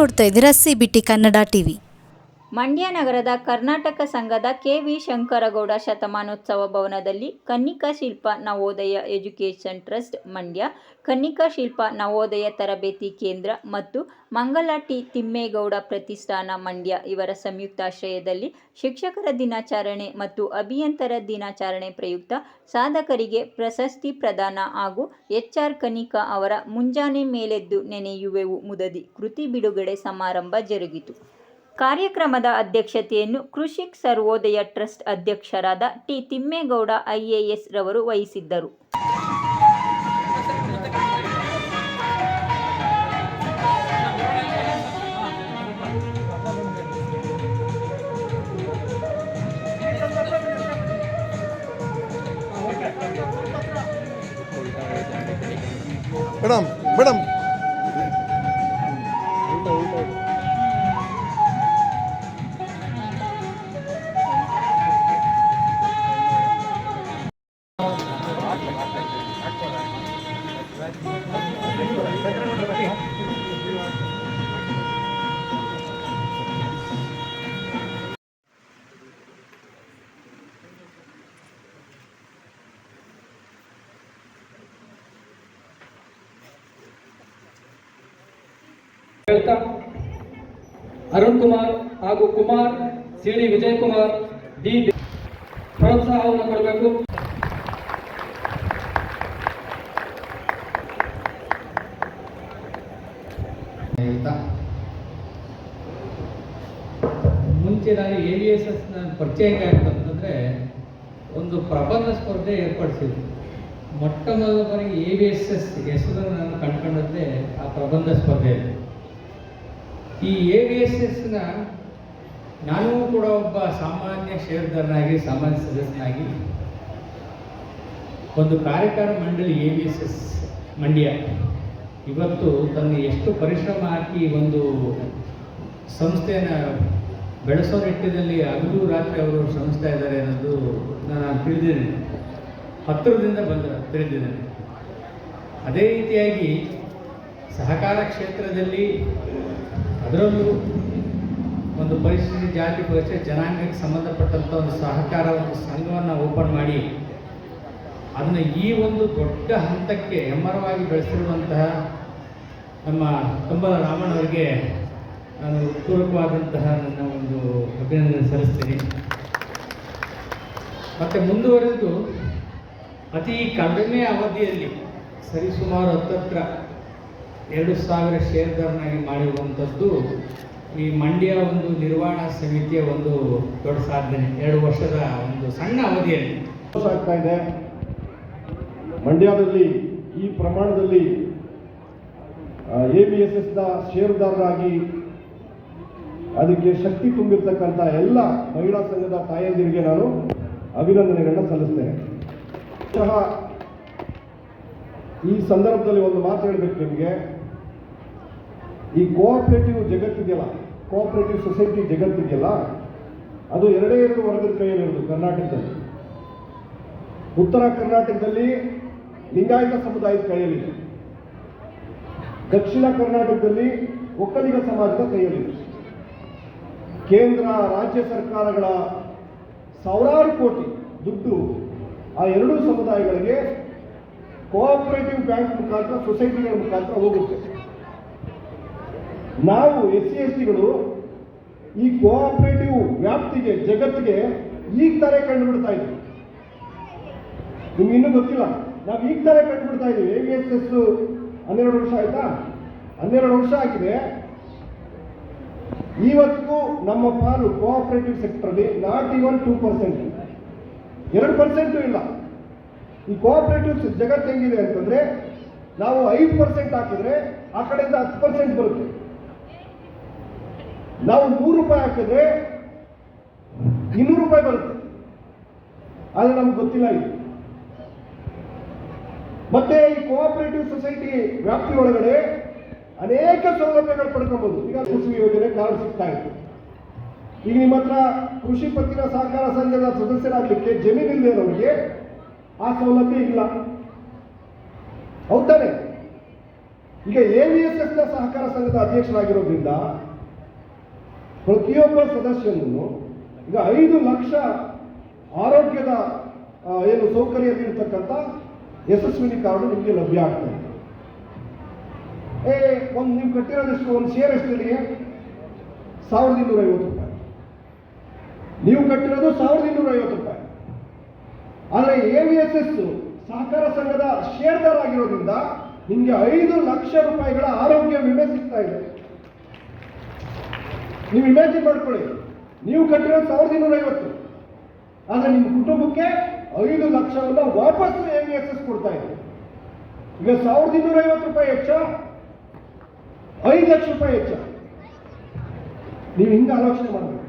ನೋಡ್ತಾ ಇದ್ದೀರಾ C B T Kannada TV. Mandya ನಗರದ ಕರ್ನಾಟಕ ಸಂಘದ ಕೆವಿ ಶಂಕರಗೌಡ ಶತಮಾನೋತ್ಸವ ಭವನದಲ್ಲಿ ಕನ್ನಿಕಾ ಶಿಲ್ಪ ನವೋದಯ ಎಜುಕೇಷನ್ ಟ್ರಸ್ಟ್ ಮಂಡ್ಯ, ಕನ್ನಿಕಾ ಶಿಲ್ಪ ನವೋದಯ ತರಬೇತಿ ಕೇಂದ್ರ ಮತ್ತು ಮಂಗಲ ತಿಮ್ಮೇಗೌಡ ಪ್ರತಿಷ್ಠಾನ ಮಂಡ್ಯ ಇವರ ಸಂಯುಕ್ತಾಶ್ರಯದಲ್ಲಿ ಶಿಕ್ಷಕರ ದಿನಾಚರಣೆ ಮತ್ತು ಅಭಿಯಂತರ ದಿನಾಚರಣೆ ಪ್ರಯುಕ್ತ ಸಾಧಕರಿಗೆ ಪ್ರಶಸ್ತಿ ಪ್ರದಾನ ಹಾಗೂ ಎಚ್ಆರ್ ಕನಿಕಾ ಅವರ ಮುಂಜಾನೆ ಮೇಲೆದ್ದು ನೆನೆಯುವೆವು ಮುದದಿ ಕೃತಿ ಬಿಡುಗಡೆ ಸಮಾರಂಭ ಜರುಗಿತು. ಕಾರ್ಯಕ್ರಮದ ಅಧ್ಯಕ್ಷತೆಯನ್ನು ಕೃಷಿ ಸರ್ವೋದಯ ಟ್ರಸ್ಟ್ ಅಧ್ಯಕ್ಷರಾದ ಟಿ ತಿಮ್ಮೇಗೌಡ ಐಎಎಸ್ ರವರು ವಹಿಸಿದ್ದರು. Madam madam ಹೇಳ್ತಾ ಅರುಣ್ ಕುಮಾರ್ ಹಾಗೂ ಕುಮಾರ್ ಸಿಡಿ ವಿಜಯ್ ಕುಮಾರ್ ಡಿ ಪ್ರೋತ್ಸಾಹವನ್ನು ಕೊಡಬೇಕು ಮುಂಚೆ ನಾನು ಎ ವಿ ಎಸ್ ಎಸ್ನ ಪರಿಚಯ ಹೆಂಗಾಯ್ತು ಒಂದು ಪ್ರಬಂಧ ಸ್ಪರ್ಧೆ ಏರ್ಪಡಿಸಿದ್ವಿ ಮೊಟ್ಟ ಮೊದಲ ಬಾರಿಗೆ ಎ ವಿ ಎಸ್ ಎಸ್ ಹೆಸರನ್ನು ನಾನು ಕಂಡ್ಕೊಂಡದ್ದೇ ಆ ಪ್ರಬಂಧ ಸ್ಪರ್ಧೆಯಲ್ಲಿ ಈ ಎ ವಿ ಎಸ್ ಎಸ್ನ ನಾನು ಕೂಡ ಒಬ್ಬ ಸಾಮಾನ್ಯ ಷೇರುದಾರನಾಗಿ, ಸಾಮಾನ್ಯ ಸದಸ್ಯನಾಗಿ ಒಂದು ಕಾರ್ಯಕಾರ ಮಂಡಳಿ A V S S Mandya. ಇವತ್ತು ತನ್ನ ಎಷ್ಟು ಪರಿಶ್ರಮ ಹಾಕಿ ಒಂದು ಸಂಸ್ಥೆಯನ್ನು ಬೆಳೆಸೋ ನಿಟ್ಟಿನಲ್ಲಿ ಹಗಲು ರಾತ್ರಿ ಅವರು ಶ್ರಮಿಸ್ತಾ ಇದ್ದಾರೆ ಅನ್ನೋದು ನಾನು ತಿಳಿದಿದ್ದೇನೆ. ಹತ್ತಿರದಿಂದ ಬಂದ, ತಿಳಿದಿದ್ದೇನೆ. ಅದೇ ರೀತಿಯಾಗಿ ಸಹಕಾರ ಕ್ಷೇತ್ರದಲ್ಲಿ ಅದರಲ್ಲೂ ಒಂದು ಪರಿಸ್ಥಿತಿ, ಜಾತಿ ಪರಿಸ್ಥಿತಿ ಜನಾಂಗಕ್ಕೆ ಸಂಬಂಧಪಟ್ಟಂಥ ಒಂದು ಸಹಕಾರ ಒಂದು ಸಂಘವನ್ನು ಓಪನ್ ಮಾಡಿ ಅದನ್ನು ಈ ಒಂದು ದೊಡ್ಡ ಹಂತಕ್ಕೆ ಹೆಮ್ಮರವಾಗಿ ಬೆಳೆಸಿರುವಂತಹ ನಮ್ಮ ಕಂಬಲ ರಾಮಣ್ಣವರಿಗೆ ನಾನು ಪೂರ್ವಕವಾದಂತಹ ನನ್ನ ಒಂದು ಅಭಿನಂದನೆ ಸಲ್ಲಿಸ್ತೀನಿ. ಮತ್ತು ಮುಂದುವರೆದು ಅತಿ ಕಡಿಮೆ ಅವಧಿಯಲ್ಲಿ ಸರಿಸುಮಾರು ಹತ್ತತ್ರ ಎರಡು ಸಾವಿರ ಶೇರ್ದಾರನಾಗಿ ಮಾಡಿರುವಂಥದ್ದು ಈ ಮಂಡ್ಯ ಒಂದು ನಿರ್ವಹಣಾ ಸಮಿತಿಯ ಒಂದು ದೊಡ್ಡ ಸಾಧನೆ. ಎರಡು ವರ್ಷದ ಒಂದು ಸಣ್ಣ ಅವಧಿಯಲ್ಲಿ. ಆಗ್ತಾ ಇದೆ. ಮಂಡ್ಯದಲ್ಲಿ ಈ ಪ್ರಮಾಣದಲ್ಲಿ ಎ ಬಿ ಎಸ್ ಎಸ್ನ ಷೇರುದಾರರಾಗಿ ಅದಕ್ಕೆ ಶಕ್ತಿ ತುಂಬಿರ್ತಕ್ಕಂಥ ಎಲ್ಲ ಮಹಿಳಾ ಸಂಘದ ತಾಯಂದಿರಿಗೆ ನಾನು ಅಭಿನಂದನೆಗಳನ್ನ ಸಲ್ಲಿಸ್ತೇನೆ. ಸಹ ಈ ಸಂದರ್ಭದಲ್ಲಿ ಒಂದು ಮಾತು ಹೇಳಬೇಕು ನಿಮಗೆ. ಈ ಕೋಆಪರೇಟಿವ್ ಜಗತ್ತಿದೆಯಲ್ಲ ಕೋಆಪರೇಟಿವ್ ಸೊಸೈಟಿ ಜಗತ್ತಿದೆಯಲ್ಲ, ಅದು ಎರಡೇ ಎರಡು ವರ್ಗದ ಕೈಯಲ್ಲಿರೋದು ಕರ್ನಾಟಕದಲ್ಲಿ. ಉತ್ತರ ಕರ್ನಾಟಕದಲ್ಲಿ ಲಿಂಗಾಯತ ಸಮುದಾಯದ ಕೈಯಲ್ಲಿದೆ. ದಕ್ಷಿಣ ಕರ್ನಾಟಕದಲ್ಲಿ ಒಕ್ಕಲಿಗ ಸಮಾಜದ ಕೈಯಲ್ಲಿದೆ. ಕೇಂದ್ರ ರಾಜ್ಯ ಸರ್ಕಾರಗಳ ಸಾವಿರಾರು ಕೋಟಿ ದುಡ್ಡು ಆ ಎರಡೂ ಸಮುದಾಯಗಳಿಗೆ ಕೋಆಪರೇಟಿವ್ ಬ್ಯಾಂಕ್ ಮುಖಾಂತರ ಸೊಸೈಟಿಗಳ ಮುಖಾಂತರ ಹೋಗುತ್ತೆ. ನಾವು ಎಸ್ ಸಿ ಎಸ್ ಟಿಗಳು ಈ ಕೋಆಪರೇಟಿವ್ ವ್ಯಾಪ್ತಿಗೆ, ಜಗತ್ತಿಗೆ ಈಗ ತಾರೆ ಕಂಡುಬಿಡ್ತಾ ಇದ್ದೀವಿ. ನಿಮ್ಗೆ ಇನ್ನೂ ಗೊತ್ತಿಲ್ಲ. ನಾವು ಈಗ ತಾರೆ ಕಂಡುಬಿಡ್ತಾ ಇದ್ದೀವಿ. ಎ ಎಸ್ ಎಸ್ ಹನ್ನೆರಡು ವರ್ಷ ಆಯ್ತಾ? ಹನ್ನೆರಡು ವರ್ಷ ಆಗಿದೆ. ಇವತ್ತಿಗೂ ನಮ್ಮ ಪಾಲು ಕೋಆಪರೇಟಿವ್ ಸೆಕ್ಟರ್ಲಿ ನಾಟ್ ಇವನ್ ಟೂ ಪರ್ಸೆಂಟ್ ಎರಡು ಪರ್ಸೆಂಟು ಇಲ್ಲ. ಈ ಕೋಆಪರೇಟಿವ್ ಜಗತ್ತು ಹೆಂಗಿದೆ ಅಂತಂದ್ರೆ ನಾವು ಐದು ಪರ್ಸೆಂಟ್ ಹಾಕಿದ್ರೆ ಆ ಕಡೆಯಿಂದ ಹತ್ತು ಪರ್ಸೆಂಟ್ ಬರುತ್ತೆ. ನಾವು ನೂರು ರೂಪಾಯಿ ಹಾಕಿದ್ರೆ ಇನ್ನೂರು ರೂಪಾಯಿ ಬರುತ್ತೆ. ಆದರೆ ನಮ್ಗೆ ಗೊತ್ತಿಲ್ಲ ಇದು. ಮತ್ತೆ ಈ ಕೋಆಪರೇಟಿವ್ ಸೊಸೈಟಿ ವ್ಯಾಪ್ತಿ ಒಳಗಡೆ ಅನೇಕ ಸೌಲಭ್ಯಗಳು ಕಾರ್ಡ್ ಸಿಗ್ತಾ ಇತ್ತು ಈಗ ನಿಮ್ಮ ಹತ್ರ ಕೃಷಿ ಪತ್ತಿನ ಸಹಕಾರ ಸಂಘದ ಸದಸ್ಯರಾಗಲಿಕ್ಕೆ ಜಮೀನಿಲ್ಲದೆ ಆ ಸೌಲಭ್ಯ ಇಲ್ಲ. ಹೌದಾನೆ ಈಗ ಎ ವಿ ಎಸ್ ಎಸ್ನ ಸಹಕಾರ ಸಂಘದ ಅಧ್ಯಕ್ಷರಾಗಿರೋದ್ರಿಂದ ಪ್ರತಿಯೊಬ್ಬ ಸದಸ್ಯನನ್ನು ಈಗ ಐದು ಲಕ್ಷ ಆರೋಗ್ಯದ ಏನು ಸೌಕರ್ಯ ನೀಡತಕ್ಕಂಥ ಯಶಸ್ವಿನಿ ಕಾರ್ಡು ನಿಮಗೆ ಲಭ್ಯ ಆಗ್ತದೆ ಏ, ಒಂದು ನೀವು ಕಟ್ಟಿರೋದಷ್ಟು ಒಂದು ಶೇರ್ ಎಷ್ಟಿದೆ? ಸಾವಿರದ ಇನ್ನೂರ ಐವತ್ತು ರೂಪಾಯಿ. ನೀವು ಕಟ್ಟಿರೋದು ಸಾವಿರದ ಇನ್ನೂರ ಐವತ್ತು ರೂಪಾಯಿ. ಆದರೆ ಎ ವಿ ಎಸ್ ಎಸ್ ಸಹಕಾರ ಸಂಘದ ಶೇರ್ದಾರ್ ಆಗಿರೋದ್ರಿಂದ ನಿಮಗೆ ಐದು ಲಕ್ಷ ರೂಪಾಯಿಗಳ ಆರೋಗ್ಯ ವಿಮೆ ಸಿಗ್ತಾ ಇದೆ. ನೀವು ಇಮ್ಯಾಜಿನ್ ಮಾಡ್ಕೊಳ್ಳಿ. ನೀವು ಕಟ್ಟಿರೋದು ಸಾವಿರದ ಇನ್ನೂರ ಐವತ್ತು ಆದರೆ ನಿಮ್ಮ ಕುಟುಂಬಕ್ಕೆ ಐದು ಲಕ್ಷವನ್ನು ವಾಪಸ್ ಎ ವಿ ಎಸ್ ಎಸ್ ಕೊಡ್ತಾ ಇದೆ. ಈಗ ಸಾವಿರದ ಇನ್ನೂರ ಐವತ್ತು ರೂಪಾಯಿ ಹೆಚ್ಚ ಐದು ಲಕ್ಷ ರೂಪಾಯಿ ಹೆಚ್ಚ ನೀವು ಹಿಂಗೆ ಆಲೋಚನೆ ಮಾಡಬೇಕು.